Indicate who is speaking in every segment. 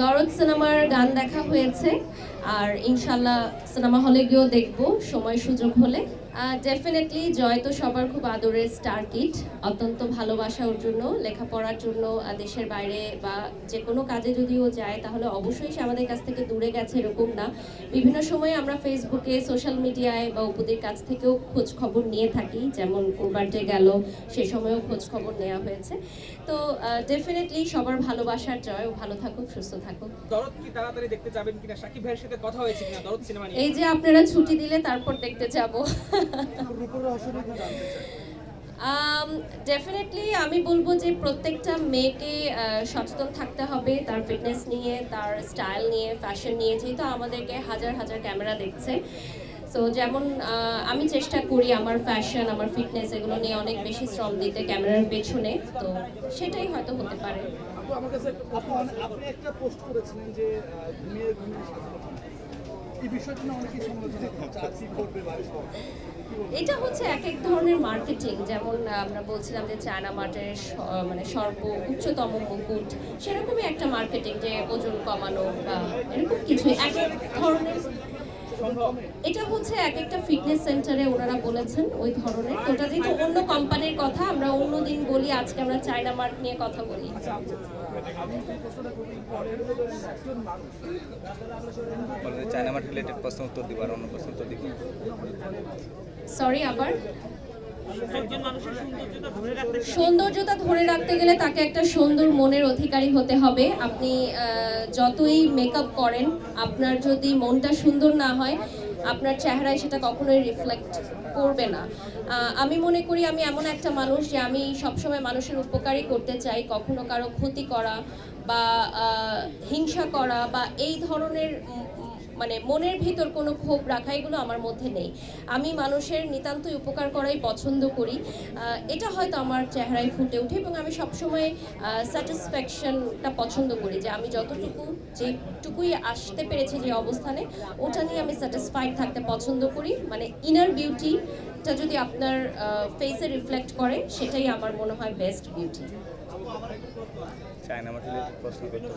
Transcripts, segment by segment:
Speaker 1: দরদ সিনেমার গান দেখা হয়েছে আর ইনশাল্লাহ সিনেমা হলে গিয়েও দেখব সময় সুযোগ হলে। ডেফিনেটলি জয় তো সবার খুব আদরের স্টার কিট অত্যন্ত ভালোবাসা ওর জন্য লেখাপড়ার জন্য দেশের বাইরে বা যে কোনো কাজে যদি ও যায় তাহলে অবশ্যই সে আমাদের কাছ থেকে দূরে গেছে এরকম না। বিভিন্ন সময় আমরা ফেসবুকে সোশ্যাল মিডিয়ায় বা উপদের কাছ থেকেও খোঁজ খবর নিয়ে থাকি যেমন বার্থডে গেল সে সময়ও খোঁজ খবর নেওয়া হয়েছে। তো ডেফিনেটলি সবার ভালোবাসার জয়। ও ভালো থাকুক সুস্থ থাকুক।
Speaker 2: দরদ কি তাড়াতাড়ি দেখতে যাবেন কিনা? সাকিব ভাইয়ের সাথে কথা হয়েছে কিনা দরদ সিনেমা নিয়ে?
Speaker 1: এই যে আপনারা ছুটি দিলে তারপর দেখতে যাব। ডেফিনেটলি আমি বলব যে প্রত্যেকটা মেয়েকে সচেতন থাকতে হবে তার ফিটনেস নিয়ে, তার স্টাইল নিয়ে ফ্যাশন নিয়ে, যেহেতু আমাদেরকে হাজার হাজার ক্যামেরা দেখছে। সো যেমন আমি চেষ্টা করি আমার ফ্যাশন আমার ফিটনেস এগুলো নিয়ে অনেক বেশি শ্রম দিতে ক্যামেরার পেছনে। তো সেটাই হয়তো হতে পারে।
Speaker 3: মানে আপনি একটা পোস্ট করেছিলেন যে এই বিষয়টা না অনেকেই সমালোচনা কি করবে
Speaker 1: এটা হচ্ছে এক এক ধরনের মার্কেটিং যেমন আমরা বলছিলাম যে চায়না মার্টের মানে সর্ব উচ্চতম মুকুট, সেরকমই একটা মার্কেটিং যে ওজন কমানো, বা এরকম কিছু এক এক ধরনের। এটা হচ্ছে এক একটা ফিটনেস সেন্টারে ওনারা বলেছেন ওই ধরনের। ওটা যেহেতু অন্য কোম্পানির কথা, আমরা অন্য দিন বলি, আজকে আমরা চায়না মার্ট নিয়ে কথা বলি।
Speaker 4: চায়না মার্ট রিলেটেড প্রশ্ন উত্তর অন্য প্রশ্ন উত্তর দিব।
Speaker 1: সরি আবার?
Speaker 2: ধরে রাখতে
Speaker 1: সৌন্দর্যতা ধরে রাখতে গেলে তাকে একটা সুন্দর মনের অধিকারী হতে হবে। আপনি যতই মেকআপ করেন আপনার যদি মনটা সুন্দর না হয় আপনার চেহারায় সেটা কখনোই রিফ্লেক্ট করবে না। আমি মনে করি আমি এমন একটা মানুষ যে আমি সবসময় মানুষের উপকারই করতে চাই, কখনো কারও ক্ষতি করা বা হিংসা করা বা এই ধরনের মানে মনের ভিতর কোনো ক্ষোভ রাখা, এগুলো আমার মধ্যে নেই। আমি মানুষের নিতান্তই উপকার করাই পছন্দ করি। এটা হয়তো আমার চেহারায় ফুটে ওঠে এবং আমি সবসময় স্যাটিসফ্যাকশনটা পছন্দ করি যে আমি যতটুকু, যেটুকুই আসতে পেরেছি যে অবস্থানে, ওটা নিয়ে আমি স্যাটিসফাইড থাকতে পছন্দ করি। মানে ইনার বিউটিটা যদি আপনার ফেসে রিফ্লেক্ট করে, সেটাই আমার মনে হয় বেস্ট বিউটি
Speaker 4: চায়না প্রশ্ন করতে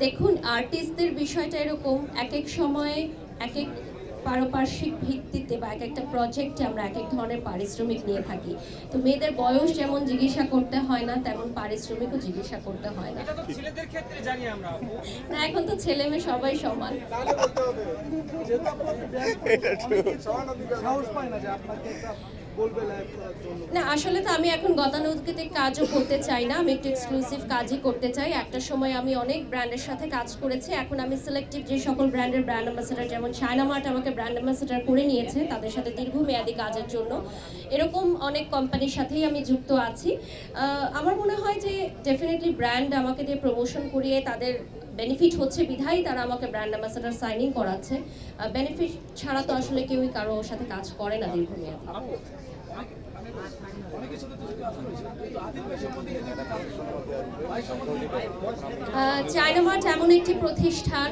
Speaker 1: দেখুন আর্টিস্টদের বিষয়টা এরকম এক এক সময়ে এক এক পারপার্শ্বিক ভিত্তিতে বা এক একটা প্রজেক্টে আমরা এক এক ধরনের পারিশ্রমিক নিয়ে থাকি। তো মেয়েদের বয়স যেমন জিজ্ঞাসা করতে হয় না তেমন পারিশ্রমিকও জিজ্ঞাসা করতে হয় না।
Speaker 2: ছেলেদের ক্ষেত্রে জানি আমরা।
Speaker 1: না এখন তো ছেলে মেয়ে সবাই সমান।
Speaker 3: সাহস পায় না যে আপনাকে করার
Speaker 1: না, আসলে তো আমি এখন গতানুগতিক কাজও করতে চাই না। আমি একটু এক্সক্লুসিভ কাজই করতে চাই। একটা সময় আমি অনেক ব্র্যান্ডের সাথে কাজ করেছি। এখন আমি সিলেক্টিভ যে সকল ব্র্যান্ডের ব্র্যান্ড অ্যাম্বাসেডার যেমন চায়না মার্ট আমাকে ব্র্যান্ড অ্যাম্বাসেডার করে নিয়েছে তাদের সাথে দীর্ঘমেয়াদী কাজের জন্য। এরকম অনেক কোম্পানির সাথেই আমি যুক্ত আছি। আমার মনে হয় যে ডেফিনেটলি ব্র্যান্ড আমাকে দিয়ে প্রমোশন করিয়ে তাদের বেনিফিট হচ্ছে বিধাই তারা আমাকে ব্র্যান্ড অ্যাম্বাসেডার সাইনিং করাচ্ছে। বেনিফিট ছাড়া তো আসলে কেউই কারও সাথে কাজ করে না দীর্ঘমেয়াদী।
Speaker 3: অনেকের সাথে তো কাজ করেছি কিন্তু আদিল ভাই সম্বন্ধে এটা কাজ
Speaker 1: আহ, চায়না মার্ট এমন একটি প্রতিষ্ঠান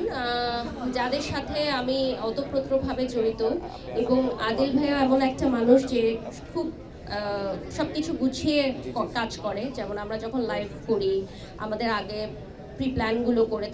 Speaker 1: যাদের সাথে আমি ওতপ্রোতভাবে জড়িত এবং আদিল ভাইয়া এমন একটা মানুষ যে খুব সব কিছু গুছিয়ে কাজ করে। যেমন আমরা যখন লাইভ করি আমাদের আগে প্রি প্ল্যানগুলো করে